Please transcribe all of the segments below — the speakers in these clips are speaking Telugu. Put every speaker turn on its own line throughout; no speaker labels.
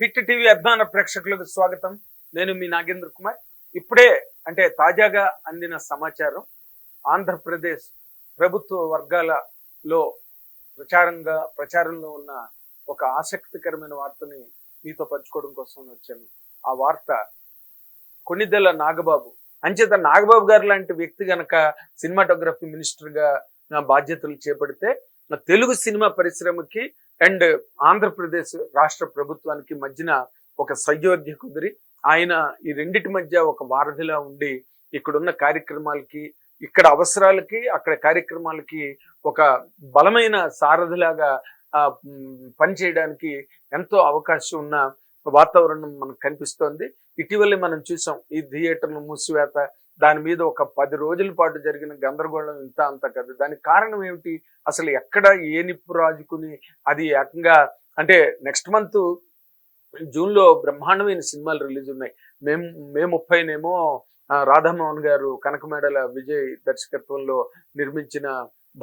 హిట్ టీవీ అభిమాన ప్రేక్షకులకు స్వాగతం. నేను మీ నాగేంద్ర కుమార్. ఇప్పుడే అంటే తాజాగా అందిన సమాచారం ఆంధ్రప్రదేశ్ ప్రభుత్వ వర్గాలలో ప్రచారంగా ప్రచారంలో ఉన్న ఒక ఆసక్తికరమైన వార్తని మీతో పంచుకోవడం కోసం వచ్చాను. ఆ వార్త కొన్నిదెల నాగబాబు. అంచేత నాగబాబు గారు లాంటి వ్యక్తి గనక సినిమాటోగ్రఫీ మినిస్టర్గా నా బాధ్యతలు చేపడితే నా తెలుగు సినిమా పరిశ్రమకి అండ్ ఆంధ్రప్రదేశ్ రాష్ట్ర ప్రభుత్వానికి మధ్యన ఒక సయోధ్య కుదిరి. ఆయన ఈ రెండిటి మధ్య ఒక వారధిలా ఉండి ఇక్కడున్న కార్యక్రమాలకి ఇక్కడ అవసరాలకి అక్కడ కార్యక్రమాలకి ఒక బలమైన సారథిలాగా పనిచేయడానికి ఎంతో అవకాశం ఉన్న వాతావరణం మనకు కనిపిస్తోంది. ఇటీవలే మనం చూసాం ఈ థియేటర్లు మూసివేత దాని మీద ఒక పది రోజుల పాటు జరిగిన గందరగోళం ఇంత అంత కదా. దానికి కారణం ఏమిటి? అసలు ఎక్కడ ఏ నిప్పు రాజుకుని అది ఏకంగా అంటే నెక్స్ట్ మంత్ జూన్లో బ్రహ్మాండమైన సినిమాలు రిలీజ్ ఉన్నాయి. మేము మే ముప్పైనేమో రాధామోహన్ గారు కనకమేడల విజయ్ దర్శకత్వంలో నిర్మించిన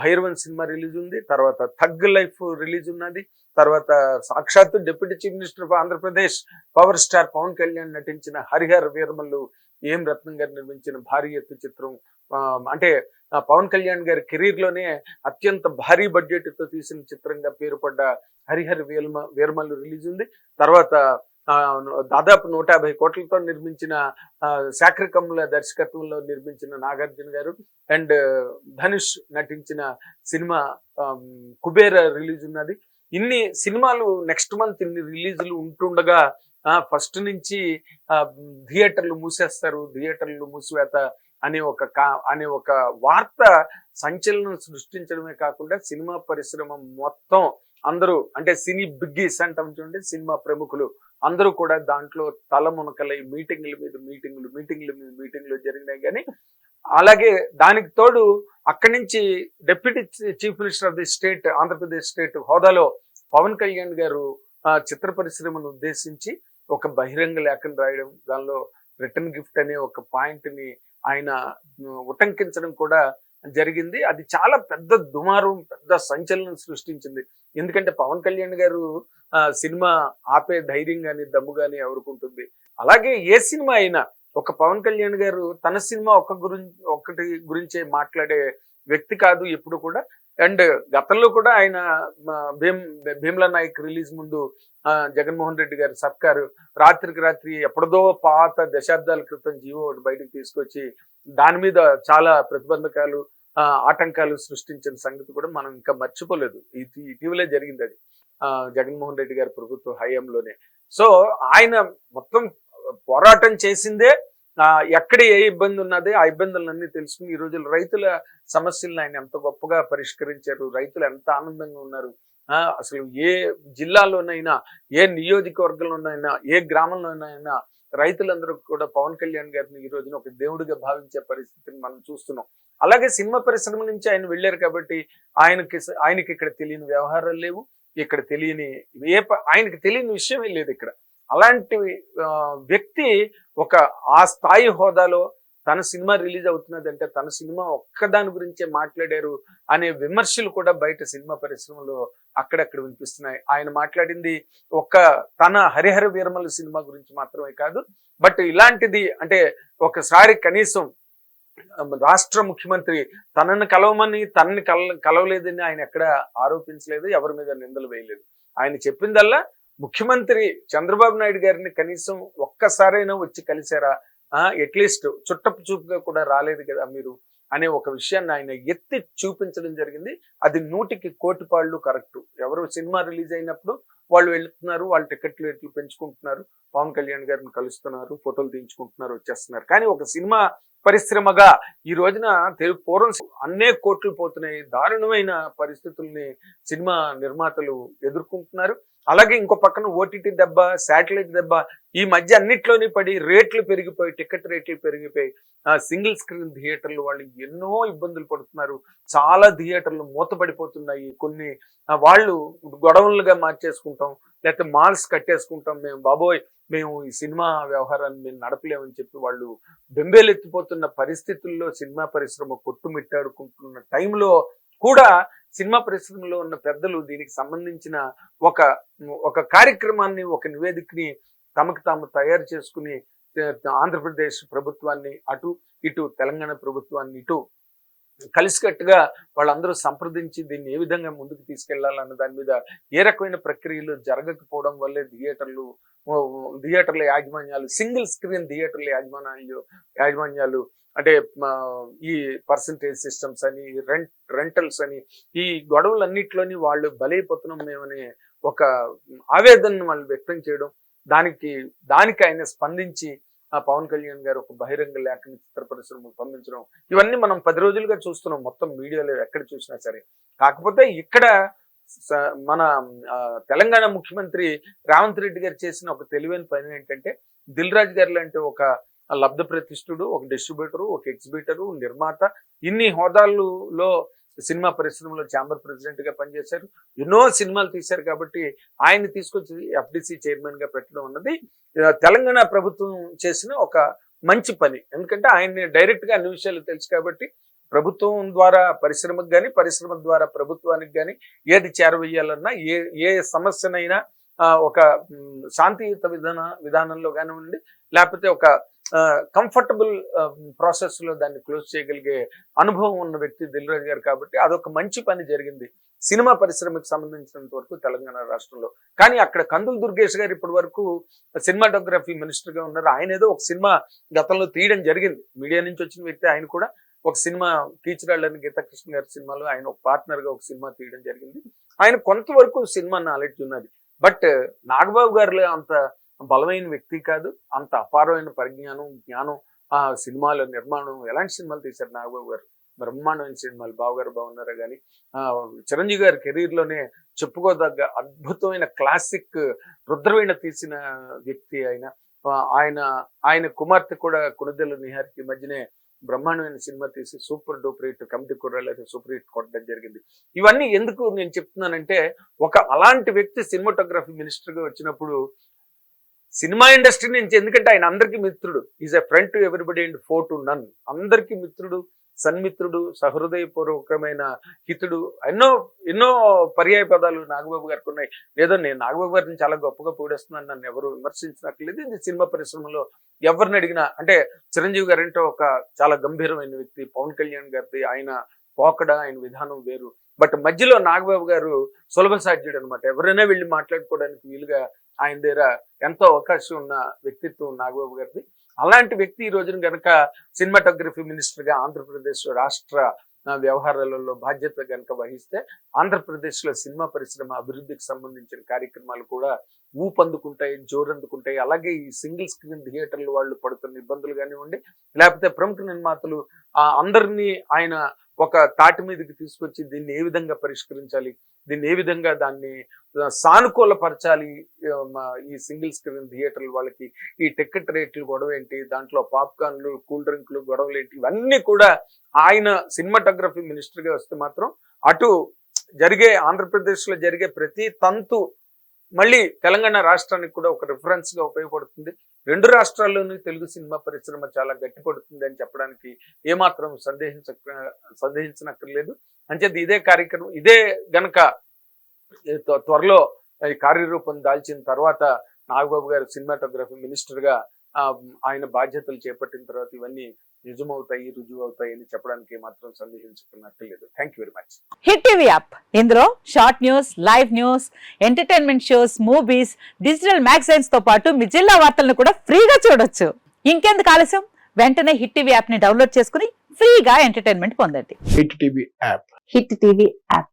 భైరవన్ సినిమా రిలీజ్ ఉంది. తర్వాత థగ్ లైఫ్ రిలీజ్ ఉన్నది. తర్వాత సాక్షాత్తు deputy chief minister of Andhra Pradesh power star Pavan Kalyan నటించిన హరిహర వీరమల్లు ఏం రత్నం గారు నిర్మించిన భారీ ఎత్తు చిత్రం? అంటే పవన్ కళ్యాణ్ గారి కెరీర్లోనే అత్యంత భారీ బడ్జెట్తో తీసిన చిత్రంగా పేరు పడ్డ హరిహర వేల్మ వీరమల్లు రిలీజ్ ఉంది. తర్వాత ఆ, దాదాపు నూట యాభై కోట్లతో నిర్మించిన ఆ, శాఖరికముల దర్శకత్వంలో నిర్మించిన నాగార్జున గారు అండ్ ధనుష్ నటించిన సినిమా కుబేర రిలీజ్ ఉన్నది. ఇన్ని సినిమాలు నెక్స్ట్ మంత్ ఇన్ని రిలీజులు ఉంటుండగా ఫస్ట్ నుంచి థియేటర్లు మూసేస్తారు. థియేటర్లు మూసివేత అనే ఒక కా- అనే ఒక వార్త సంచలనం సృష్టించడమే కాకుండా సినిమా పరిశ్రమ మొత్తం అందరూ అంటే సినీ బిగ్గీస్ అంటాం చూడండి సినిమా ప్రముఖులు అందరూ కూడా దాంట్లో తలమునకలై మీటింగ్ల మీద మీటింగ్లు మీటింగ్ల మీద మీటింగ్లు జరిగినాయి కానీ అలాగే దానికి తోడు అక్కడి నుంచి deputy chief minister of the state Andhra Pradesh state హోదాలో పవన్ కళ్యాణ్ గారు చిత్ర పరిశ్రమను ఉద్దేశించి ఒక బహిరంగ లేఖను రాయడం దానిలో రిటర్న్ గిఫ్ట్ అనే ఒక పాయింట్ని ఆయన ఉటంకించడం కూడా జరిగింది. అది చాలా పెద్ద దుమారం పెద్ద సంచలనం సృష్టించింది. ఎందుకంటే పవన్ కళ్యాణ్ గారు సినిమా ఆపే ధైర్యం కానీ దమ్ము కానీ ఎవరుకుంటుంది అలాగే ఏ సినిమా అయినా ఒక పవన్ కళ్యాణ్ గారు తన సినిమా ఒక గురించి ఒకటి గురించే మాట్లాడే వ్యక్తి కాదు ఎప్పుడు కూడా. అండ్ గతంలో కూడా ఆయన భీమ్ భీమ్లా నాయక్ రిలీజ్ ముందు జగన్మోహన్ రెడ్డి గారి సర్కారు రాత్రికి రాత్రి ఎప్పుడదో పాత దశాబ్దాల క్రితం జీవో ఒకటి బయటకు తీసుకొచ్చి దాని మీద చాలా ప్రతిబంధకాలు ఆ, ఆటంకాలు సృష్టించిన సంగతి కూడా మనం ఇంకా మర్చిపోలేదు. ఇది ఇటీవలే జరిగింది అది. ఆ, జగన్మోహన్ రెడ్డి గారి ప్రభుత్వ హయాంలోనే. సో ఆయన మొత్తం పోరాటం చేసిందే ఆ, ఎక్కడ ఏ ఇబ్బంది ఉన్నది ఆ ఇబ్బందులన్నీ తెలుసుకుని ఈ రోజు రైతుల సమస్యలను ఆయన ఎంత గొప్పగా పరిష్కరించారు రైతులు ఎంత ఆనందంగా ఉన్నారు అసలు ఏ జిల్లాలోనైనా ఏ నియోజకవర్గంలోనైనా ఏ గ్రామంలోనైనా రైతులందరూ కూడా పవన్ కళ్యాణ్ గారిని ఈ రోజున ఒక దేవుడిగా భావించే పరిస్థితిని మనం చూస్తున్నాం. అలాగే సినిమా పరిశ్రమ నుంచి ఆయన వెళ్ళారు కాబట్టి ఆయనకి ఆయనకి ఇక్కడ తెలియని వ్యవహారాలు లేవు. ఇక్కడ తెలియని ఏ ఆయనకి తెలియని విషయమే లేదు ఇక్కడ. అలాంటి ఆ, వ్యక్తి ఒక ఆ స్థాయి హోదాలో తన సినిమా రిలీజ్ అవుతున్నది అంటే తన సినిమా ఒక్కదాని గురించే మాట్లాడారు అనే విమర్శలు కూడా బయట సినిమా పరిశ్రమలో అక్కడక్కడ వినిపిస్తున్నాయి. ఆయన మాట్లాడింది ఒక్క తన హరిహర వీరమల సినిమా గురించి మాత్రమే కాదు బట్ ఇలాంటిది అంటే ఒకసారి కనీసం రాష్ట్ర ముఖ్యమంత్రి తనని కలవమని తనని కల కలవలేదని ఆయన ఎక్కడ ఆరోపించలేదు ఎవరి మీద నిందలు వేయలేదు. ఆయన చెప్పిందల్లా ముఖ్యమంత్రి చంద్రబాబు నాయుడు గారిని కనీసం ఒక్కసారైనా వచ్చి కలిసారా? అట్లీస్ట్ చుట్టపు చూపుగా కూడా రాలేదు కదా మీరు అనే ఒక విషయాన్ని ఆయన ఎత్తి చూపించడం జరిగింది. అది నూటికి కోటి పాళ్ళు కరెక్ట్. ఎవరు సినిమా రిలీజ్ అయినప్పుడు వాళ్ళు వెళ్తున్నారు వాళ్ళ టికెట్లు ఎట్లు పెంచుకుంటున్నారు పవన్ కళ్యాణ్ గారిని కలుస్తున్నారు ఫోటోలు తీయించుకుంటున్నారు వచ్చేస్తున్నారు. కానీ ఒక సినిమా పరిశ్రమగా ఈ రోజున తెలుగు పూర్వం అనేక కోట్లు పోతున్నాయి దారుణమైన పరిస్థితుల్ని సినిమా నిర్మాతలు ఎదుర్కొంటున్నారు. అలాగే ఇంకో పక్కన ఓటీటీ దెబ్బ శాటిలైట్ దెబ్బ ఈ మధ్య అన్నిట్లోనే పడి రేట్లు పెరిగిపోయి టికెట్ రేట్లు పెరిగిపోయి సింగిల్ స్క్రీన్ థియేటర్లు వాళ్ళు ఎన్నో ఇబ్బందులు పడుతున్నారు. చాలా థియేటర్లు మూతపడిపోతున్నాయి. కొన్ని వాళ్ళు గొడవలుగా మార్చేసుకుంటాం లేకపోతే మాల్స్ కట్టేసుకుంటాం మేము బాబోయ్ మేము ఈ సినిమా వ్యవహారాన్ని మేము నడపలేమని చెప్పి వాళ్ళు బెంబేలెత్తిపోతున్న పరిస్థితుల్లో సినిమా పరిశ్రమ కొట్టుమిట్టాడుకుంటున్న టైంలో కూడా సినిమా పరిశ్రమలో ఉన్న పెద్దలు దీనికి సంబంధించిన ఒక ఒక కార్యక్రమాన్ని ఒక నివేదికని తమకు తాము తయారు చేసుకుని ఆంధ్రప్రదేశ్ ప్రభుత్వాన్ని అటు ఇటు తెలంగాణ ప్రభుత్వాన్ని ఇటు కలిసికట్టుగా వాళ్ళందరూ సంప్రదించి దీన్ని ఏ విధంగా ముందుకు తీసుకెళ్ళాలన్న దాని మీద ఏ రకమైన ప్రక్రియలు జరగకపోవడం వల్లే థియేటర్లు థియేటర్ల యాజమాన్యాలు సింగిల్ స్క్రీన్ థియేటర్ల యాజమాన్యాలు యాజమాన్యాలు అంటే ఈ పర్సంటేజ్ సిస్టమ్స్ అని రెంట్ రెంటల్స్ అని ఈ గొడవలన్నింటిలోని వాళ్ళు బలైపోతున్నాం మేమనే ఒక ఆవేదనను వాళ్ళు వ్యక్తం చేయడం దానికి దానికి ఆయన స్పందించి ఆ పవన్ కళ్యాణ్ గారు ఒక బహిరంగ లేఖని చిత్ర పరిశ్రమకు పంపించడం ఇవన్నీ మనం పది రోజులుగా చూస్తున్నాం. మొత్తం మీడియాలో ఎక్కడ చూసినా సరే. కాకపోతే ఇక్కడ మన తెలంగాణ ముఖ్యమంత్రి రేవంత్ రెడ్డి గారు చేసిన ఒక తెలివైన పని ఏంటంటే దిల్ రాజు గారు లాంటి ఒక లబ్ధ ప్రతిష్ఠుడు ఒక డిస్ట్రిబ్యూటరు ఒక ఎగ్జిబిటరు నిర్మాత ఇన్ని హోదాలలో సినిమా పరిశ్రమలో ఛాంబర్ ప్రెసిడెంట్గా పనిచేశారు. ఎన్నో సినిమాలు తీశారు కాబట్టి ఆయన్ని తీసుకొచ్చి ఎఫ్డిసి చైర్మన్గా పెట్టడం అన్నది తెలంగాణ ప్రభుత్వం చేసిన ఒక మంచి పని. ఎందుకంటే ఆయన్ని డైరెక్ట్గా అన్ని విషయాలు తెలుసు కాబట్టి ప్రభుత్వం ద్వారా పరిశ్రమకు కానీ పరిశ్రమ ద్వారా ప్రభుత్వానికి కానీ ఏది చేరవేయాలన్నా ఏ ఏ సమస్యనైనా ఒక శాంతియుత విధాన విధానంలో కానివ్వండి లేకపోతే ఒక కంఫర్టబుల్ ప్రాసెస్లో దాన్ని క్లోజ్ చేయగలిగే అనుభవం ఉన్న వ్యక్తి దిల్రాజు గారు కాబట్టి అదొక మంచి పని జరిగింది. సినిమా పరిశ్రమకు సంబంధించినంత వరకు తెలంగాణ రాష్ట్రంలో. కానీ అక్కడ కందులు దుర్గేష్ గారు ఇప్పటి వరకు సినిమాటోగ్రఫీ మినిస్టర్గా ఉన్నారు. ఆయన ఏదో ఒక సినిమా గతంలో తీయడం జరిగింది. మీడియా నుంచి వచ్చిన వ్యక్తి ఆయన కూడా ఒక సినిమా కీచురాళ్ళని గీతాకృష్ణ గారి సినిమాలో ఆయన ఒక పార్ట్నర్గా ఒక సినిమా తీయడం జరిగింది. ఆయన కొంతవరకు సినిమా నాలెడ్జ్ ఉన్నది. బట్ నాగబాబు గారిలో అంత బలమైన వ్యక్తి కాదు. అంత అపారమైన పరిజ్ఞానం జ్ఞానం ఆ సినిమాల నిర్మాణం ఎలాంటి సినిమాలు తీశారు నాగబాబు గారు? బ్రహ్మాండమైన సినిమాలు. బావగారు బాగున్నారా కానీ చిరంజీవి గారి కెరీర్లోనే చెప్పుకోదగ్గ అద్భుతమైన క్లాసిక్ రుద్రవీణ తీసిన వ్యక్తి ఆయన. ఆయన ఆయన కుమార్తె కూడా కొనుదెల నిహార్కి మధ్యనే బ్రహ్మాండమైన సినిమా తీసి సూపర్ డూపర్ హిట్ కమిటీ కుర్రాలైతే సూపర్ హిట్ కొట్టడం జరిగింది. ఇవన్నీ ఎందుకు నేను చెప్తున్నానంటే ఒక అలాంటి వ్యక్తి సినిమాటోగ్రఫీ మినిస్టర్గా వచ్చినప్పుడు సినిమా ఇండస్ట్రీ నుంచి ఎందుకంటే ఆయన అందరికీ మిత్రుడు. Is a friend to everybody and foe to none అందరికీ మిత్రుడు సన్మిత్రుడు సహృదయపూర్వకమైన హితుడు. ఎన్నో ఎన్నో పర్యాయ పదాలు నాగబాబు గారికి ఉన్నాయి. లేదో నేను నాగబాబు గారిని చాలా గొప్పగా పూడేస్తున్నాను నన్ను ఎవరు విమర్శించినట్లేదు. ఇది సినిమా పరిశ్రమలో ఎవరిని అడిగినా అంటే చిరంజీవి గారు అంటే ఒక చాలా గంభీరమైన వ్యక్తి. పవన్ కళ్యాణ్ గారిది ఆయన పోకడ ఆయన విధానం వేరు. బట్ మధ్యలో నాగబాబు గారు సులభ సాధ్యుడు అనమాట ఎవరైనా వెళ్ళి మాట్లాడుకోవడానికి వీలుగా ఆయన దగ్గర ఎంతో అవకాశం ఉన్న వ్యక్తిత్వం నాగబాబు గారిది. అలాంటి వ్యక్తి ఈ రోజున గనక సినిమాటోగ్రఫీ మినిస్టర్గా ఆంధ్రప్రదేశ్ రాష్ట్ర వ్యవహారాలలో బాధ్యత కనుక వహిస్తే ఆంధ్రప్రదేశ్లో సినిమా పరిశ్రమ అభివృద్ధికి సంబంధించిన కార్యక్రమాలు కూడా ఊపందుకుంటాయి జోరందుకుంటాయి. అలాగే ఈ సింగిల్ స్క్రీన్ థియేటర్లు వాళ్ళు పడుతున్న ఇబ్బందులు కానివ్వండి లేకపోతే ప్రముఖ నిర్మాతలు అందరినీ ఆయన ఒక తాటి మీదకి తీసుకొచ్చి దీన్ని ఏ విధంగా పరిష్కరించాలి దీన్ని ఏ విధంగా దాన్ని సానుకూలపరచాలి ఈ సింగిల్ స్క్రీన్ థియేటర్ల వాళ్ళకి. ఈ టికెట్ రేట్లు గొడవ ఏంటి దాంట్లో పాప్కార్న్లు కూల్ డ్రింక్లు గొడవలు ఏంటి ఇవన్నీ కూడా ఆయన సినిమాటోగ్రఫీ మినిస్టర్గా వస్తే మాత్రం అటు జరిగే ఆంధ్రప్రదేశ్లో జరిగే ప్రతి తంతు మళ్ళీ తెలంగాణ రాష్ట్రానికి కూడా ఒక రిఫరెన్స్గా ఉపయోగపడుతుంది. రెండు రాష్ట్రాల్లోనూ తెలుగు సినిమా పరిశ్రమ చాలా గట్టిపడుతుంది అని చెప్పడానికి ఏమాత్రం సందేహించ సందేహించనక్కర్లేదు. అంచేది ఇదే కార్యక్రమం ఇదే గనక త్వరలో కార్యరూపం దాల్చిన తర్వాత నాగబాబు గారు సినిమాటోగ్రఫీ మినిస్టర్గా ఆ, ఆయన బాధ్యతలు చేపట్టిన తర్వాత ఇవన్నీ నిజమవుతాయి రుజువు అవుతాయి అని చెప్పడానికి మాత్రం సందేహించుకున్నట్లేదు. Thank you very much
hit TV app. ఇందులో short news live news entertainment shows movies digital మ్యాగజైన్స్తో పాటు మీ జిల్లా వార్తలను కూడా ఫ్రీగా చూడొచ్చు. ఇంకెందుకు ఆలస్యం? వెంటనే హిట్ టీవీ యాప్ని డౌన్లోడ్ చేసుకుని ఫ్రీగా ఎంటర్టైన్మెంట్ పొందండి.
Hit TV app.
Hit TV app.